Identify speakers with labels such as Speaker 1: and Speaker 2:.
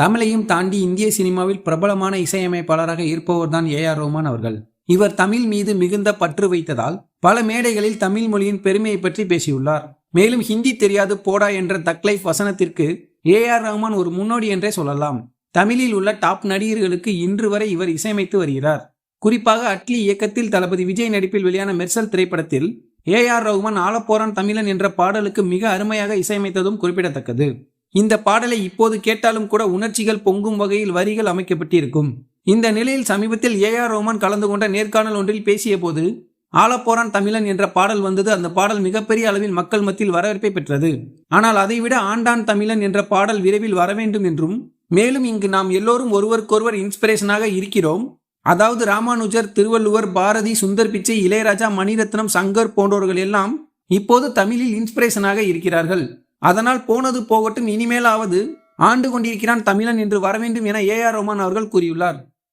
Speaker 1: தமிழையும் தாண்டி இந்திய சினிமாவில் பிரபலமான இசையமைப்பாளராக இருப்பவர்தான் ஏ ஆர் ரோமான் அவர்கள். இவர் தமிழ் மீது மிகுந்த பற்று வைத்ததால் பல மேடைகளில் தமிழ் மொழியின் பெருமையை பற்றி பேசியுள்ளார். மேலும் ஹிந்தி தெரியாது போடா என்ற தக்லைஃப் வசனத்திற்கு ஏ ஆர் ரஹ்மான் ஒரு முன்னோடி என்றே சொல்லலாம். தமிழில் உள்ள டாப் நடிகர்களுக்கு இன்று வரை இவர் இசையமைத்து வருகிறார். குறிப்பாக அட்லி இயக்கத்தில் தளபதி விஜய் நடிப்பில் வெளியான மெர்சல் திரைப்படத்தில் ஏ ஆர் ரஹ்மான் ஆலப்போரான் தமிழன் என்ற பாடலுக்கு மிக அருமையாக இசையமைத்ததும் குறிப்பிடத்தக்கது. இந்த பாடலை இப்போது கேட்டாலும் கூட உணர்ச்சிகள் பொங்கும் வகையில் வரிகள் அமைக்கப்பட்டிருக்கும். இந்த நிலையில் சமீபத்தில் ஏ ஆர் ரோமான் கலந்து கொண்ட நேர்காணல் ஒன்றில் பேசிய போது ஆலப்போரான் தமிழன் என்ற பாடல் வந்தது. அந்த பாடல் மிகப்பெரிய அளவில் மக்கள் மத்தியில் வரவேற்பை பெற்றது. ஆனால் அதைவிட ஆண்டான் தமிழன் என்ற பாடல் விரைவில் வர வேண்டும் என்றும் மேலும் இங்கு நாம் எல்லோரும் ஒருவருக்கொருவர் இன்ஸ்பிரேஷனாக இருக்கிறோம். அதாவது ராமானுஜர் திருவள்ளுவர் பாரதி சுந்தர் பிச்சை இளையராஜா மணிரத்னம் சங்கர் போன்றவர்கள் எல்லாம் இப்போது தமிழில் இன்ஸ்பிரேஷனாக இருக்கிறார்கள். அதனால் போனது போகட்டும் இனிமேலாவது ஆண்டு கொண்டிருக்கிறான் தமிழன் என்று வரவேண்டும் என ஏ ஆர் ரோமான் அவர்கள் கூறியுள்ளார்.